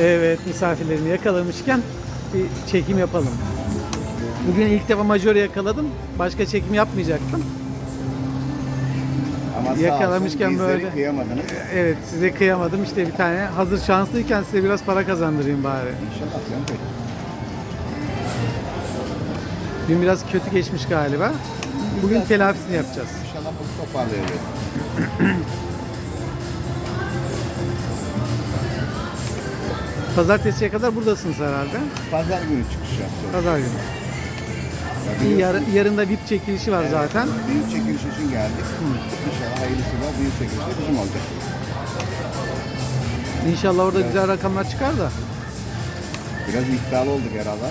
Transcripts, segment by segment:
Evet misafirlerimi yakalamışken bir çekim yapalım. Bugün ilk defa majörü yakaladım. Başka çekim yapmayacaktım. Ama sağ Yakalamışken olsun, bizleri böyle- kıyamadınız. Evet size kıyamadım işte bir tane. Hazır şanslıyken size biraz para kazandırayım bari. İnşallah canım. Dün biraz kötü geçmiş galiba. Bugün telafisini yapacağız. İnşallah bunu toparlayacağız. Pazartesiye kadar buradasınız herhalde. Pazar günü çıkış yapacağız. Pazar günü. Bir biliyorsun, yarın, da VIP çekilişi var zaten. Büyük çekiliş için geldik. İnşallah hayırlısıyla büyük çekiliş de bizim olacak. İnşallah orada güzel rakamlar çıkar da. Biraz iddialı olduk herhalde ama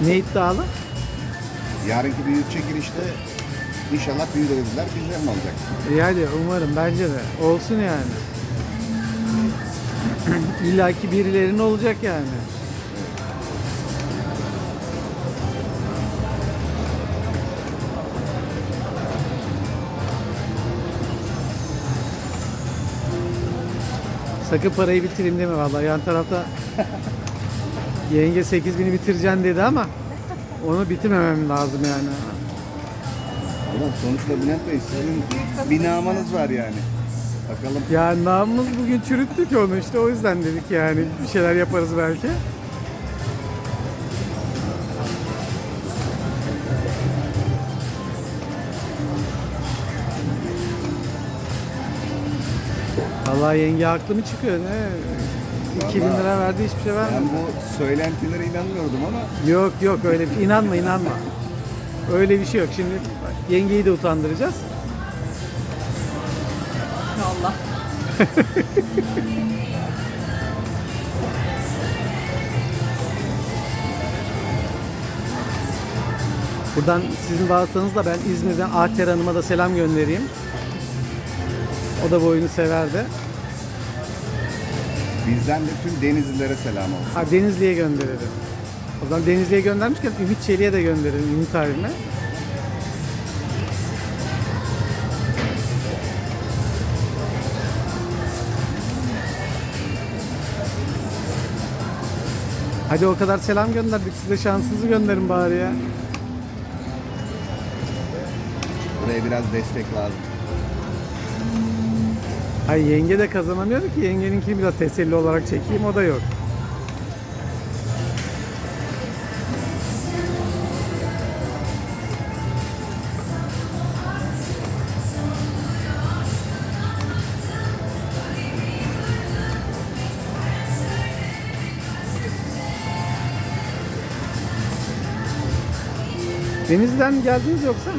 Ne iddialı? yarınki büyük çekilişte inşallah büyük ödüller bizden olacak. Yani umarım bence de. Olsun yani. İlla ki birilerinin olacak yani. Sakın parayı bitireyim deme vallahi. Yan tarafta yenge 8000'i bitireceksin dedi ama onu bitirmemem lazım yani. Ulan sonuçta Bülent Bey sizin bir namanız var yani. Bakalım Ya namımız bugün çürüttük onu işte o yüzden dedik yani bir şeyler yaparız belki. Vallahi yenge haklı mı çıkıyor ne? 2000 Vallahi lira verdi hiçbir şey ben vermedi. bu söylentilere inanmıyordum ama Yok yok öyle bir inanma inanma. Öyle bir şey yok. Şimdi yengeyi de utandıracağız. Buradan sizin vasıtanızla ben İzmir'den Ahter Hanım'a da selam göndereyim. O da bu oyunu severdi. bizden de tüm denizlilere selam olsun. Ha Denizli'ye gönderelim. O zaman Denizli'ye göndermişken Ümit Çelik'e de gönderelim Ümit abime. Hadi o kadar selam gönderdik. Siz de şansınızı gönderin bari ya. Buraya biraz destek lazım. Hayır yenge de kazanamıyordu ki yengeninkini biraz teselli olarak çekeyim o da yok. Denizden geldiniz yoksa?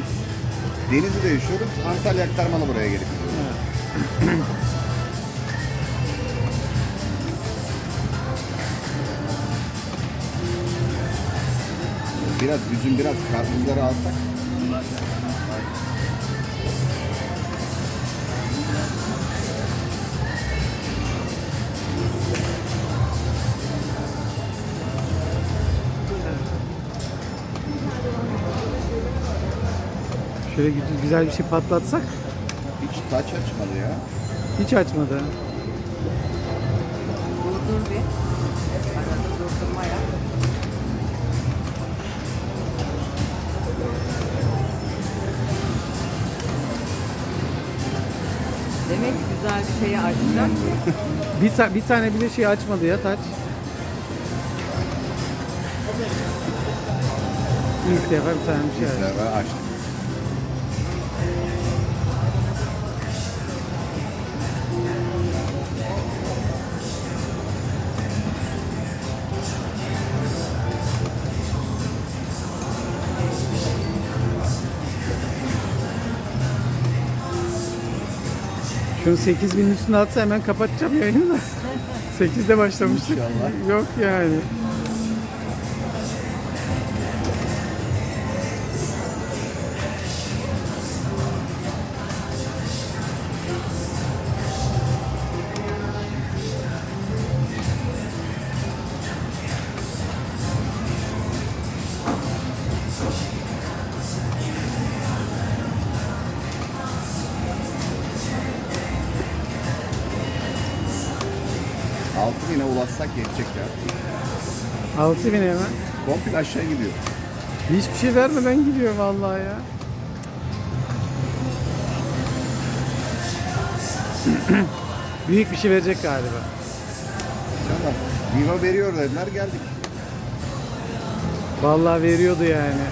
Denizli'de yaşıyoruz. Antalya aktarmalı buraya gelip gidiyoruz. Biraz üzüm, biraz karpuzları alsak. Şöyle gü- güzel bir şey patlatsak. Hiç taç açmadı ya. Hiç açmadı. Durdur bir. Arada durdurmaya. Demek ki güzel bir şeyi açacak ki. Bir, ta- bir tane bile şey açmadı ya taç. İlk defa bir tane bir şey açtı. Bizler açtık. Şunu 8000'in üstüne atsa hemen kapatacağım yayını da. 8'de başlamıştık. İnşallah. Yok yani. 6000'e ulaşsak yetecek ya. 6000 hemen. Komple aşağı gidiyor. Hiçbir şey vermeden gidiyor vallahi ya. Büyük bir şey verecek galiba. İnşallah. Viva veriyor dediler geldik. Vallahi veriyordu yani.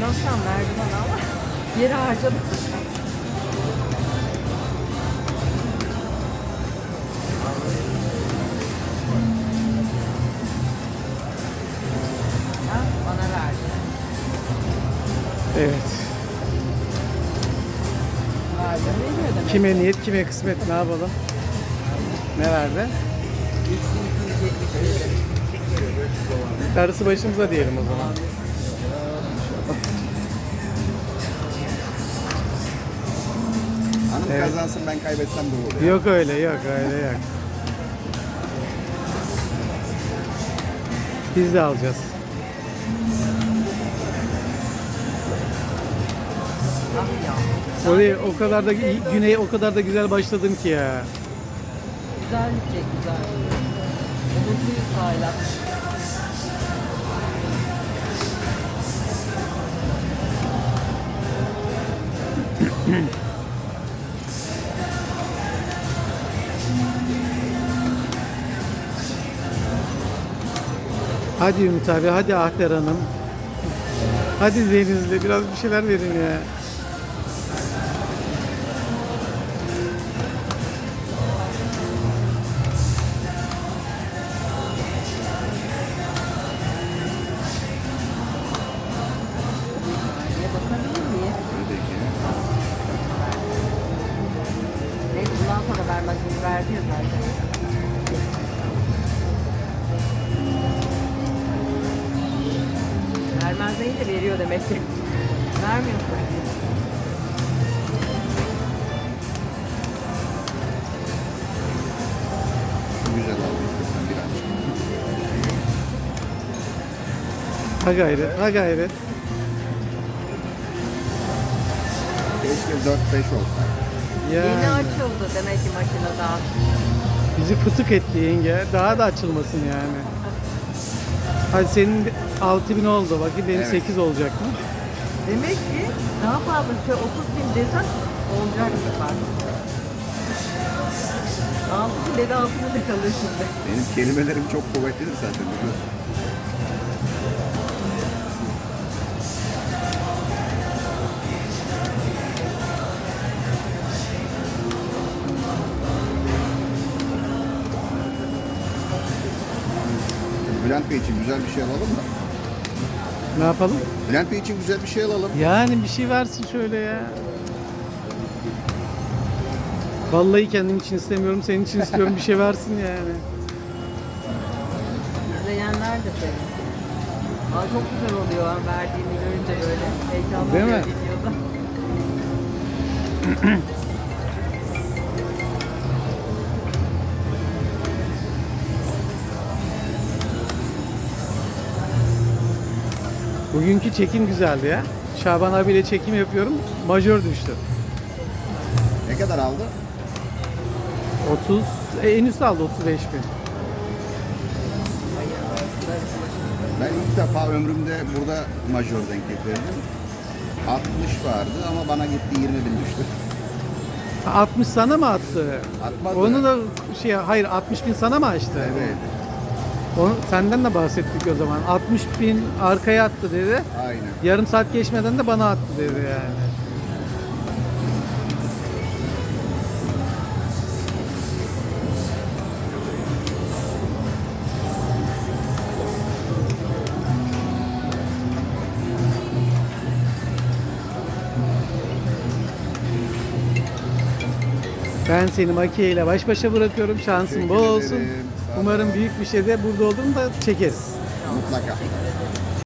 Nasıl verdi bana ama yeri harcadım. Evet. Kime niyet, kime kısmet ne yapalım? Ne verdi? 3271. Darısı başımıza diyelim o zaman. Hanım Evet. kazansın ben kaybetsem de olur. ya. Yok öyle, yok öyle yok. Biz de alacağız. Oraya o kadar da güney o kadar da güzel başladın ki ya. Güzel gidecek güzel. Umutluyuz hala. Hadi Ümit abi, hadi Ahter Hanım. Hadi Denizli, biraz bir şeyler verin ya. Verdi ya zaten. Vermez deyince veriyor demek ki. Vermiyorsun. Güzel oldu istiyorsan birazcık. Ha gayret, ha gayret. Keşke 4-5 olsa. Yeni Yani açıldı demek ki makine daha. bizi fıtık etti yenge. Daha da açılmasın yani. Hadi senin 6000 oldu. Bakayım benim Evet. 8 olacak mı? Demek ki daha fazla şey 30 bin desen olacak bu sefer. Altı dedi altına da kalır şimdi. Benim kelimelerim çok kuvvetlidir zaten biliyorsun. Bülent Bey için güzel bir şey alalım da. Ne yapalım? Bülent Bey için güzel bir şey alalım. Yani bir şey versin şöyle ya. Vallahi kendim için istemiyorum, senin için istiyorum bir şey versin yani. İzleyenler de sevinsin. Aa, çok güzel oluyor ha, verdiğini görünce böyle. Heyecanlı Değil mi? Bugünkü çekim güzeldi ya. Şaban abiyle çekim yapıyorum. Majör düştü. Ne kadar aldı? 30, e, en üstü aldı 35 bin. Ben ilk defa ömrümde burada majör denk getirdim. 60 vardı ama bana gitti 20 bin düştü. 60 sana mı attı? Atmadı. Onu da şey hayır 60 bin sana mı açtı? Evet. Onu, senden de bahsettik o zaman. 60 bin arkaya attı dedi. Aynen. Yarım saat geçmeden de bana attı dedi yani. Ben seni Makiye ile baş başa bırakıyorum. Şansın bol olsun. ederim. Umarım büyük bir şeyde burada olduğunu da çekeriz. Mutlaka.